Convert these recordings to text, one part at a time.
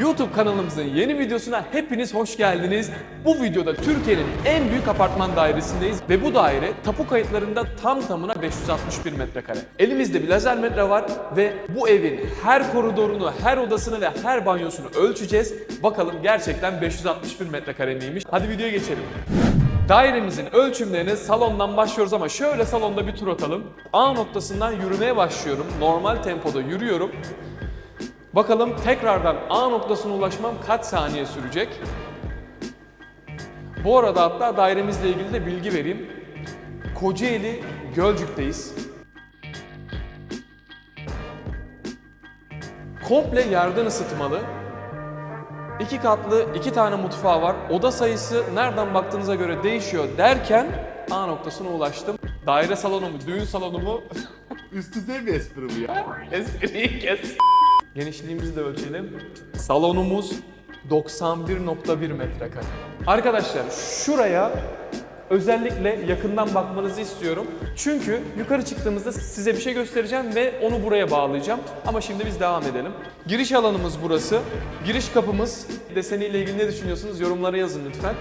YouTube kanalımızın yeni videosuna hepiniz hoş geldiniz. Bu videoda Türkiye'nin en büyük apartman dairesindeyiz ve bu daire tapu kayıtlarında tam tamına 561 metrekare. Elimizde bir lazer metre var ve bu evin her koridorunu, her odasını ve her banyosunu ölçeceğiz. Bakalım gerçekten 561 metrekare miymiş? Hadi videoya geçelim. Dairemizin ölçümlerini salondan başlıyoruz ama şöyle salonda bir tur atalım. A noktasından yürümeye başlıyorum. Normal tempoda yürüyorum. Bakalım tekrardan A noktasına ulaşmam kaç saniye sürecek? Bu arada hatta dairemizle ilgili de bilgi vereyim. Kocaeli Gölcük'teyiz. Komple yerden ısıtmalı. İki katlı, iki tane mutfağı var. Oda sayısı nereden baktığınıza göre değişiyor derken A noktasına ulaştım. Daire salonu mu, düğün salonu mu? Üst düzey bir espri bu ya. Espriyi kes. Genişliğimizi de ölçelim. Salonumuz 91.1 metrekare. Arkadaşlar şuraya özellikle yakından bakmanızı istiyorum. Çünkü yukarı çıktığımızda size bir şey göstereceğim ve onu buraya bağlayacağım. Ama şimdi biz devam edelim. Giriş alanımız burası. Giriş kapımız. Deseniyle ilgili ne düşünüyorsunuz yorumlara yazın lütfen.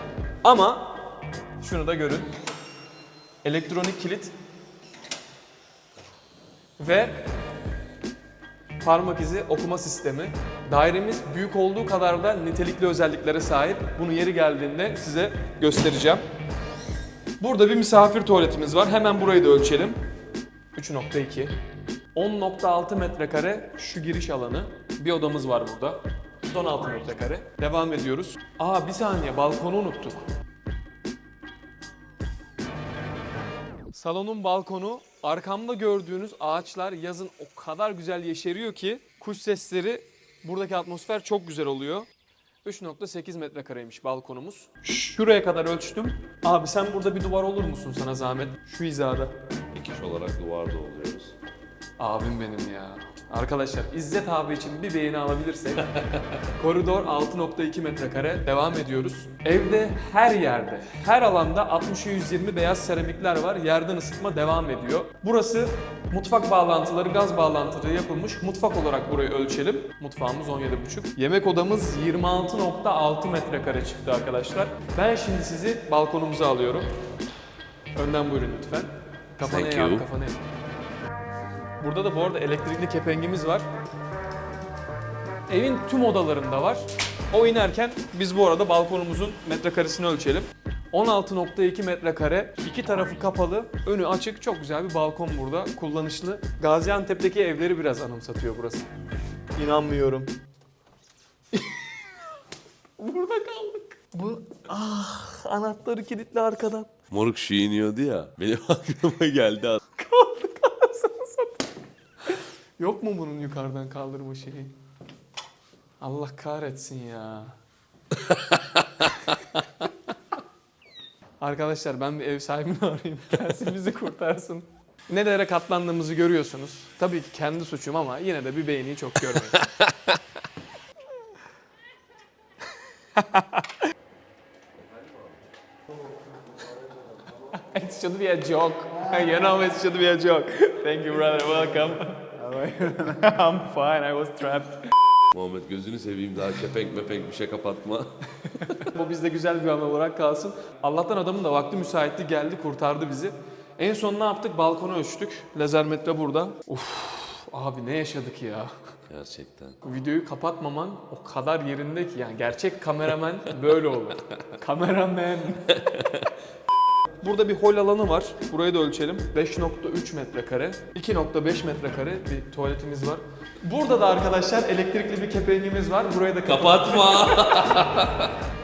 Ama şunu da görün. Elektronik kilit ve parmak izi okuma sistemi. Dairemiz büyük olduğu kadar da nitelikli özelliklere sahip. Bunu yeri geldiğinde size göstereceğim. Burada bir misafir tuvaletimiz var. Hemen burayı da ölçelim. 3.2. 10.6 metrekare şu giriş alanı. Bir odamız var burada. 16 metrekare. Devam ediyoruz. Aa bir saniye balkonu unuttuk. Salonun balkonu arkamda gördüğünüz ağaçlar yazın o kadar güzel yeşeriyor ki kuş sesleri buradaki atmosfer çok güzel oluyor. 3.8 metrekareymiş balkonumuz. Şuraya kadar ölçtüm. Abi sen burada bir duvar olur musun sana zahmet? Şu hizada. Dikiş olarak duvarda oluyoruz. Abim benim ya. Arkadaşlar İzzet abi için bir beğeni alabilirsek. Koridor 6.2 metrekare. Devam ediyoruz. Evde her yerde, her alanda 60'ı 120 beyaz seramikler var. Yerden ısıtma devam ediyor. Burası mutfak bağlantıları, gaz bağlantıları yapılmış. Mutfak olarak burayı ölçelim. Mutfağımız 17.5. Yemek odamız 26.6 metrekare çıktı arkadaşlar. Ben şimdi sizi balkonumuza alıyorum. Önden buyurun lütfen. Kafana Thank abi, you. kafana eğ. Burada da bu arada elektrikli kepengimiz var. Evin tüm odalarında var. O inerken biz bu arada balkonumuzun metrekaresini ölçelim. 16.2 metrekare, iki tarafı kapalı, önü açık, çok güzel bir balkon burada, kullanışlı. Gaziantep'teki evleri biraz anımsatıyor burası. İnanmıyorum. burada kaldık. Bu, ah, anahtarı kilitli arkadan. Moruk şu iniyordu ya. Benim aklıma geldi. Yok mu bunun yukarıdan kaldırma şeyi? Allah kahretsin ya. Arkadaşlar ben bir ev sahibini arayayım. Gelsin bizi kurtarsın. Nelere katlandığımızı görüyorsunuz. Tabii ki kendi suçum ama yine de bir beğeniyi çok görmeyin. it should be a joke. You know, it should be a joke. Thank you, brother. Welcome. I'm fine. I was trapped. Muhammed gözünü seveyim daha kepenk mepenk bir şey kapatma. Bu bizde güzel bir anı olarak kalsın. Allah'tan adamın da vakti müsaitti geldi kurtardı bizi. En son ne yaptık? Balkonu ölçtük. Lazer metre burada. Uf, abi ne yaşadık ya. Gerçekten. Videoyu kapatmaman o kadar yerinde ki yani gerçek kameraman böyle olur. kameraman. Burada bir hol alanı var. Burayı da ölçelim. 5.3 metrekare. 2.5 metrekare bir tuvaletimiz var. Burada da arkadaşlar elektrikli bir kepengimiz var. Burayı da Kapatma.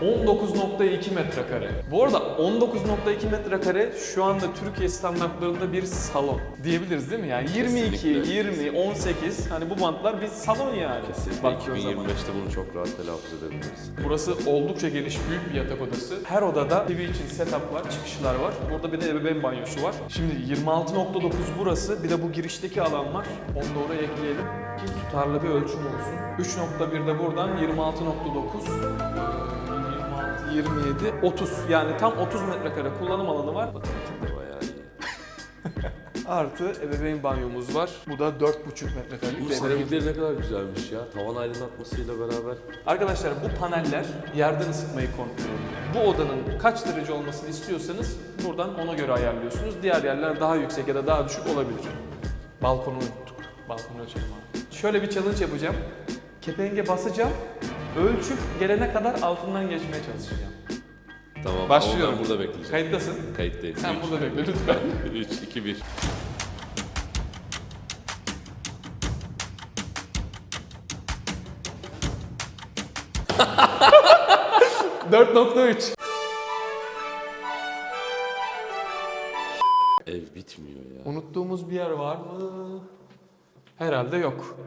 19.2 metrekare. Bu arada 19.2 metrekare şu anda Türkiye standartlarında bir salon diyebiliriz değil mi? Yani 22, Kesinlikle. 20, 18 hani bu bantlar bir salon yani. Kesinlikle Baktığın zaman. 2025'te bunu çok rahat telaffuz edebiliriz. Burası oldukça geniş, büyük bir yatak odası. Her odada TV için setup var, çıkışlar var. Burada bir de ebeveyn banyosu var. Şimdi 26.9 burası, bir de bu girişteki alan var. Onu da oraya ekleyelim tutarlı bir ölçüm olsun. 3.1 de buradan 26.9 26, 27, 30. Yani tam 30 metrekare kullanım alanı var. Bayağı iyi. Artı ebeveyn banyomuz var. Bu da 4,5 metrekarelik. Bu seramikleri ne kadar güzelmiş ya. Tavan aydınlatmasıyla beraber. Arkadaşlar bu paneller yerden ısıtmayı kontrol ediyor. Bu odanın kaç derece olmasını istiyorsanız buradan ona göre ayarlıyorsunuz. Diğer yerler daha yüksek ya da daha düşük olabilir. Balkonu unuttuk. Balkonu ölçelim abi. Şöyle bir challenge yapacağım. Kepenge basacağım. Ölçüp gelene kadar altından geçmeye çalışacağım. Tamam. Başlıyorum. Ama ben burada bekleyeceğim. Kayıttasın. Kayıttayım. Sen burada bekle lütfen. 3, 2, 1. 4.3. Ev bitmiyor ya. Unuttuğumuz bir yer var mı? Herhalde yok.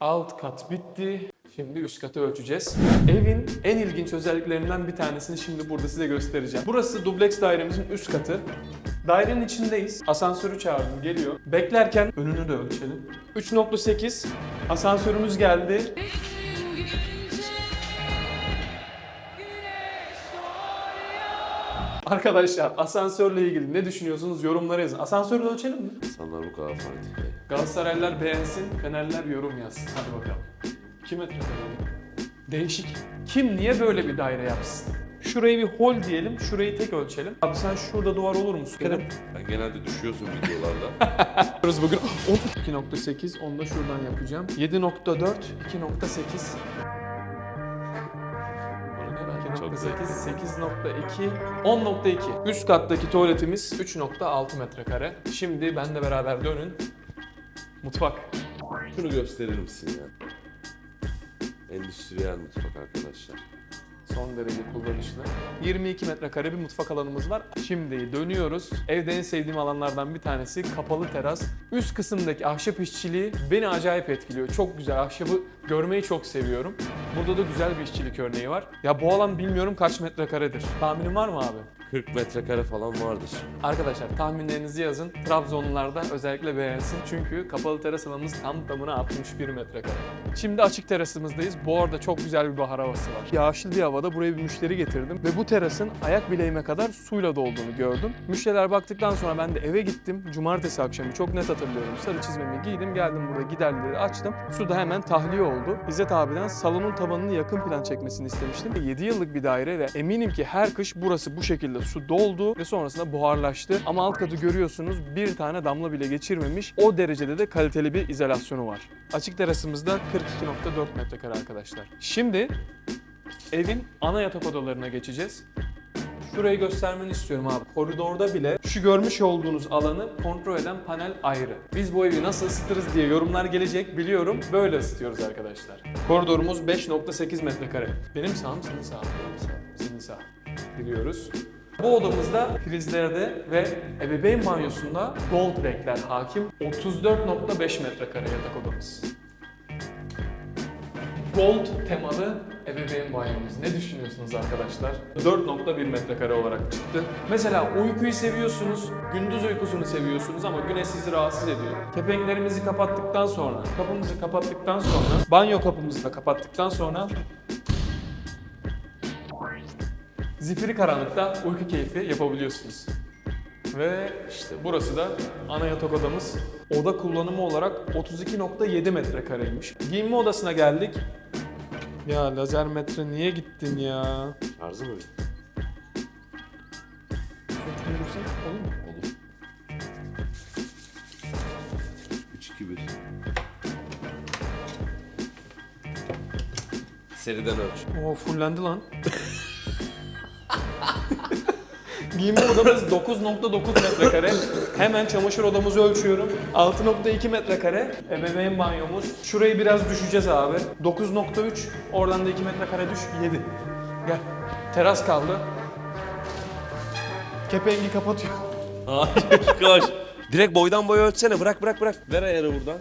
Alt kat bitti. Şimdi üst katı ölçeceğiz. Evin en ilginç özelliklerinden bir tanesini şimdi burada size göstereceğim. Burası dubleks dairemizin üst katı. Dairenin içindeyiz. Asansörü çağırdım, geliyor. Beklerken önünü de ölçelim. 3.8 asansörümüz geldi. Arkadaşlar asansörle ilgili ne düşünüyorsunuz yorumlara yazın. Asansörü de ölçelim mi? İnsanlar bu kadar Fatih Bey. Galatasaraylılar beğensin, Fenerler yorum yazsın. Hadi bakalım. Kim metrekare? Değişik. Kim niye böyle bir daire yapsın? Şurayı bir hol diyelim, şurayı tek ölçelim. Abi sen şurada duvar olur musun? Kerem. Sen genelde düşüyorsun videolarda. Yapıyoruz bugün. 2.8, onu da şuradan yapacağım. 7.4, 2.8. Çok 2.8, zevkli. 8.2, 10.2. Üst kattaki tuvaletimiz 3.6 metrekare. Şimdi benle beraber dönün. Mutfak. Şunu gösterir misin ya? Endüstriyel mutfak arkadaşlar. Son derece kullanışlı. 22 metrekare bir mutfak alanımız var. Şimdi dönüyoruz. Evde en sevdiğim alanlardan bir tanesi kapalı teras. Üst kısımdaki ahşap işçiliği beni acayip etkiliyor. Çok güzel. Ahşabı görmeyi çok seviyorum. Burada da güzel bir işçilik örneği var. Ya bu alan bilmiyorum kaç metrekaredir. Tahminin var mı abi? 40 metrekare falan vardır. Arkadaşlar tahminlerinizi yazın. Trabzonlular da özellikle beğensin. Çünkü kapalı teras alanımız tam tamına 61 metrekare. Şimdi açık terasımızdayız. Bu arada çok güzel bir bahar havası var. Yağışlı bir havada buraya bir müşteri getirdim. Ve bu terasın ayak bileğime kadar suyla dolduğunu gördüm. Müşteriler baktıktan sonra ben de eve gittim. Cumartesi akşamı çok net hatırlıyorum. Sarı çizmemi giydim. Geldim burada giderleri açtım. Su da hemen tahliye oldu. İzzet abiden salonun tabanını yakın plan çekmesini istemiştim. 7 yıllık bir daire ve eminim ki her kış burası bu şekilde su doldu ve sonrasında buharlaştı. Ama alt katı görüyorsunuz bir tane damla bile geçirmemiş. O derecede de kaliteli bir izolasyonu var. Açık terasımızda 42.4 metrekare arkadaşlar. Şimdi evin ana yatak odalarına geçeceğiz. Şurayı göstermeni istiyorum abi. Koridorda bile şu görmüş olduğunuz alanı kontrol eden panel ayrı. Biz bu evi nasıl ısıtırız diye yorumlar gelecek biliyorum. Böyle ısıtıyoruz arkadaşlar. Koridorumuz 5.8 metrekare. Benim sağım senin sağın. Benim sağım. Senin sağ. Giriyoruz. Bu odamızda prizlerde ve ebeveyn banyosunda gold renkler hakim. 34.5 metrekare yatak odamız. Gold temalı ebeveyn banyomuz. Ne düşünüyorsunuz arkadaşlar? 4.1 metrekare olarak çıktı. Mesela uykuyu seviyorsunuz, gündüz uykusunu seviyorsunuz ama güneş sizi rahatsız ediyor. Kepenklerimizi kapattıktan sonra, kapımızı kapattıktan sonra, banyo kapımızı da kapattıktan sonra zifiri karanlıkta uyku keyfi yapabiliyorsunuz. Ve işte burası da ana yatak odamız. Oda kullanımı olarak 32.7 metrekareymiş. Giyinme odasına geldik. Ya lazer metre niye gittin ya? Şarjı mı? Söktürürsen olur mu? Olur. 3, 2, 1. Seriden ölç. Oo fullendi lan. Giyinme odamız 9.9 metrekare. Hemen çamaşır odamızı ölçüyorum. 6.2 metrekare. Ebeveyn banyomuz. Şurayı biraz düşeceğiz abi. 9.3. Oradan da 2 metrekare düş. 7. Gel. Teras kaldı. Kepengi kapatıyor. Hayır koş. Direkt boydan boya ölçsene. Bırak bırak bırak. Ver ayarı buradan.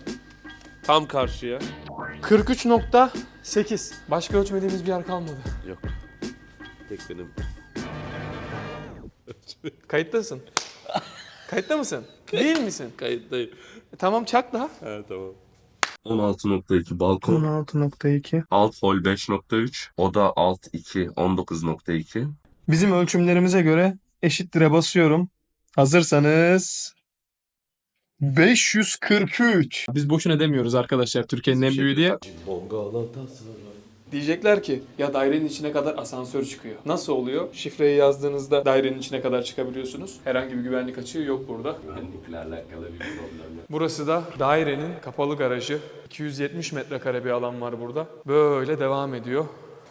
Tam karşıya. 43.8. Başka ölçmediğimiz bir yer kalmadı. Yok. Tek benim. Kayıttasın. Kayıtta mısın? Değil misin? Kayıttayım. E, tamam çak daha. Evet tamam. 16.2 balkon. 16.2. Alt hol 5.3. Oda alt 2 19.2. Bizim ölçümlerimize göre eşittir'e basıyorum. Hazırsanız 543. Biz boşuna demiyoruz arkadaşlar Türkiye'nin en büyüğü diye. Diyecekler ki ya dairenin içine kadar asansör çıkıyor. Nasıl oluyor? Şifreyi yazdığınızda dairenin içine kadar çıkabiliyorsunuz. Herhangi bir güvenlik açığı yok burada. Güvenlikle alakalı bir problem yok. Burası da dairenin kapalı garajı. 270 metrekare bir alan var burada. Böyle devam ediyor.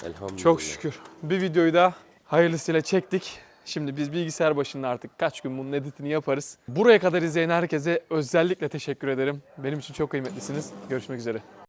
Elhamdülillah. Çok şükür. Bir videoyu da hayırlısıyla çektik. Şimdi biz bilgisayar başında artık kaç gün bunun editini yaparız. Buraya kadar izleyen herkese özellikle teşekkür ederim. Benim için çok kıymetlisiniz. Görüşmek üzere.